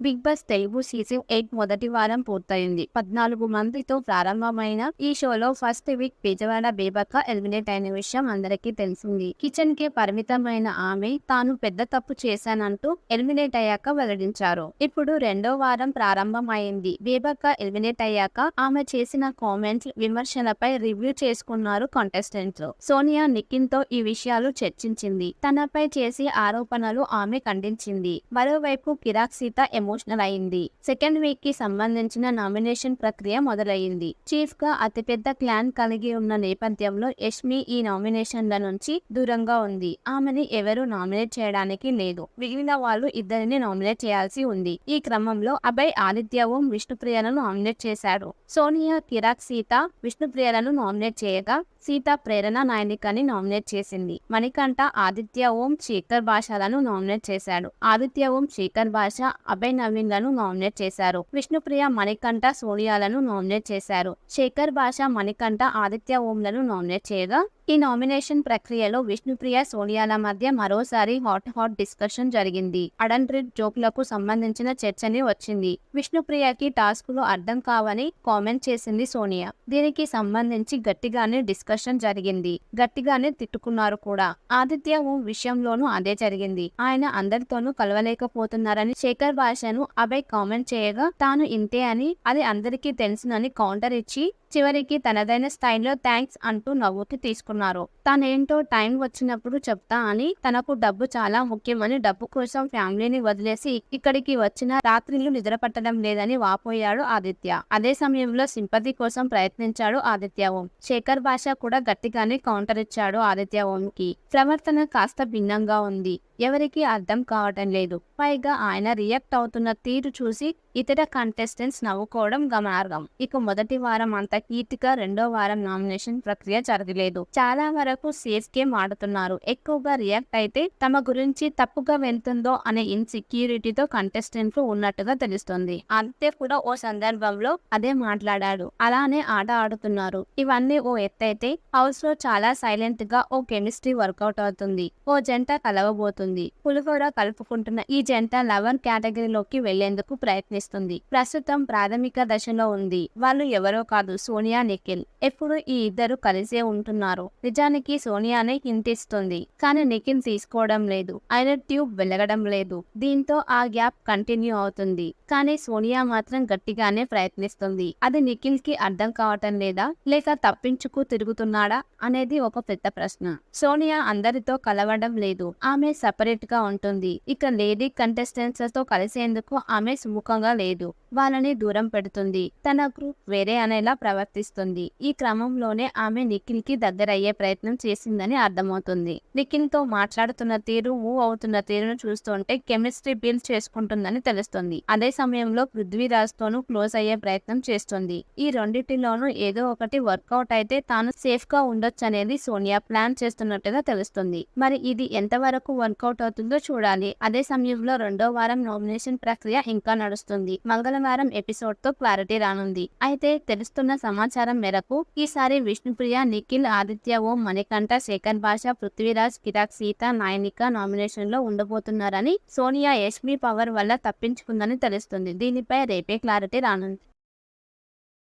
Bigg Boss Telugu season eight మొదటి వారం పూర్తయింది. పద్నాలుగు మందితో ప్రారంభమైన ఈ షోలో first week Vijayawada Bebakka eliminate అయిన విషయం అందరికీ తెలిసింది. కిచెన్కి పరిమితమైన ఆమె తాను పెద్ద తప్పు చేశానంటూ ఎలిమినేట్ అయ్యాక వెల్లడించారు. ఇప్పుడు రెండో వారం ప్రారంభమైంది. బేబక్క ఎలిమినేట్ అయ్యాక ఆమె చేసిన కామెంట్స్ విమర్శలపై రివ్యూ చేసుకున్నారు కాంటెస్టెంట్స్. సోనియా నిఖిన్తో ఈ విషయాలు చర్చించింది. తనపై చేసి ఆరోపణలు ఆమె ఖండించింది. మరోవైపు కిరాక్ సీత ఎమోషనల్ అయింది. సెకండ్ వీక్కి సంబంధించిన నామినేషన్ ప్రక్రియ మొదలైంది చీఫ్గా అతిపెద్ద క్లాన్ కలిగి ఉన్న నేపథ్యంలో యష్మి ఈ నామినేషన్ల నుంచి దూరంగా ఉంది. ఆమెని ఎవరు నామినేట్ చేయడానికి లేదు. మిగిలిన వాళ్ళు ఇద్దరిని నామినేట్ చేయాల్సి ఉంది. ఈ క్రమంలో అభయ్ ఆదిత్య ఓం విష్ణుప్రియలను నామినేట్ చేశారు. సోనియా కిరాక్ సీత విష్ణుప్రియలను నామినేట్ చేయగా సీత ప్రేరణ నాయనికని నామినేట్ చేసింది. మణికంఠ ఆదిత్య ఓం శేఖర్ భాషలను నామినేట్ చేశాడు. ఆదిత్య ఓం శేఖర్ భాష అభయ్ నవీన్లను నామినేట్ చేశారు. విష్ణుప్రియ మణికంఠ సోనియాలను నామినేట్ చేశారు. శేఖర్ భాష మణికంఠ ఆదిత్య ఓంలను నామినేట్ చేయగా ఈ నామినేషన్ ప్రక్రియలో విష్ణుప్రియ సోనియాల మధ్య మరోసారి హాట్ హాట్ డిస్కషన్ జరిగింది. అడల్ట్రిడ్ జోక్లకు సంబంధించిన చర్చని వచ్చింది. విష్ణుప్రియకి టాస్కులు అర్థం కావని కామెంట్ చేసింది సోనియా. దీనికి సంబంధించి గట్టిగానే డిస్కషన్ జరిగింది. గట్టిగానే తిట్టుకున్నారు కూడా. ఆదిత్య ఓం విషయంలోనూ అదే జరిగింది. ఆయన అందరితోనూ కలవలేకపోతున్నారని శేఖర్ భాషను అభయ్ కామెంట్ చేయగా తాను ఇంతే అని అది అందరికీ తెలుసునని కౌంటర్ ఇచ్చి చివరికి తనదైన స్థాయిలో థ్యాంక్స్ అంటూ నవ్వుకి తీసుకున్నారు. తనేంటో టైం వచ్చినప్పుడు చెప్తా అని తనకు డబ్బు చాలా ముఖ్యమని డబ్బు కోసం ఫ్యామిలీని వదిలేసి ఇక్కడికి వచ్చిన రాత్రిళ్ళు నిద్ర పట్టడం లేదని వాపోయాడు ఆదిత్య. అదే సమయంలో సింపతి కోసం ప్రయత్నించాడు ఆదిత్య ఓం. శేఖర్ భాష కూడా గట్టిగానే కౌంటర్ ఇచ్చాడు ఆదిత్య ఓంకి. ప్రవర్తన కాస్త భిన్నంగా ఉంది. ఎవరికి అర్థం కావటం లేదు. పైగా ఆయన రియాక్ట్ అవుతున్న తీరు చూసి ఇతర కంటెస్టెంట్స్ నవ్వుకోవడం గమనార్హం. ఇక మొదటి వారం అంత హీట్గా రెండో వారం నామినేషన్ ప్రక్రియ జరగలేదు. చాలా వరకు సేఫ్ గేమ్ ఆడుతున్నారు ఎక్కువగా రియాక్ట్ అయితే తమ గురించి తప్పుగా వెళ్తుందో అనే ఇన్సెక్యూరిటీతో కంటెస్టెంట్లు ఉన్నట్టుగా తెలుస్తుంది. అంతే కూడా ఓ సందర్భంలో అదే మాట్లాడాడు. అలానే ఆట ఆడుతున్నారు. ఇవన్నీ ఓ ఎత్తైతే హౌస్లో చాలా సైలెంట్గా ఓ కెమిస్ట్రీ వర్కౌట్ అవుతుంది. ఓ జంట కలవబోతుంది. పులిహోర కలుపుకుంటున్న ఈ జంట లవర్ కేటగిరీలోకి వెళ్ళేందుకు ప్రయత్నిస్తుంది. ప్రస్తుతం ప్రాథమిక దశలో ఉంది. వాళ్ళు ఎవరో కాదు సోనియా నిఖిల్. ఎప్పుడు ఈ ఇద్దరు కలిసే ఉంటున్నారు. నిజానికి సోనియానే హింటిస్తుంది. కానీ నిఖిల్ తీసుకోవడం లేదు. ఆయన ట్యూబ్ వెలగడం లేదు. దీంతో ఆ గ్యాప్ కంటిన్యూ అవుతుంది. కానీ సోనియా మాత్రం గట్టిగానే ప్రయత్నిస్తుంది. అది నిఖిల్కి అర్థం కావటం లేదా లేక తప్పించుకు తిరుగుతున్నాడా అనేది ఒక పెద్ద ప్రశ్న. సోనియా అందరితో కలవడం లేదు. ఆమె సపరేట్గా ఉంటుంది. ఇక లేడీ కంటెస్టెంట్స్తో కలిసేందుకు ఆమె సుముఖంగా లేదు. వాళ్ళని దూరం పెడుతుంది. తన గ్రూప్ వేరే అనేలా ప్రవర్తిస్తుంది. ఈ క్రమంలోనే ఆమె నిఖిల్కి దగ్గరయ్యే ప్రయత్నం చేసిందని అర్థమవుతుంది. నిఖిల్తో మాట్లాడుతున్న తీరు మూవ్ అవుతున్న తీరును చూస్తుంటే కెమిస్ట్రీ బిల్డ్ చేసుకుంటుందని తెలుస్తుంది. అదే సమయంలో పృథ్వీరాజ్ తోనూ క్లోజ్ అయ్యే ప్రయత్నం చేస్తుంది. ఈ రెండింటిలోనూ ఏదో ఒకటి వర్కౌట్ అయితే తాను సేఫ్గా ఉండొచ్చు అనేది సోనియా ప్లాన్ చేస్తున్నట్టుగా తెలుస్తుంది. మరి ఇది ఎంతవరకు వర్కౌట్ అవుతుందో చూడాలి. అదే సమయంలో రెండో వారం నామినేషన్ ప్రక్రియ ఇంకా నడుస్తుంది. మంగళవారం ఎపిసోడ్తో క్లారిటీ రానుంది. అయితే తెలుస్తున్న సమాచారం మేరకు ఈసారి విష్ణుప్రియ నిఖిల్ ఆదిత్య ఓం మణికంఠ శేఖర్ భాష పృథ్వీరాజ్ కిరాక్ సీత నాయనిక నామినేషన్లో ఉండబోతున్నారని సోనియా యష్మి పవర్ వల్ల తప్పించుకుందని తెలుస్తుంది. దీనిపై రేపే క్లారిటీ రానుంది.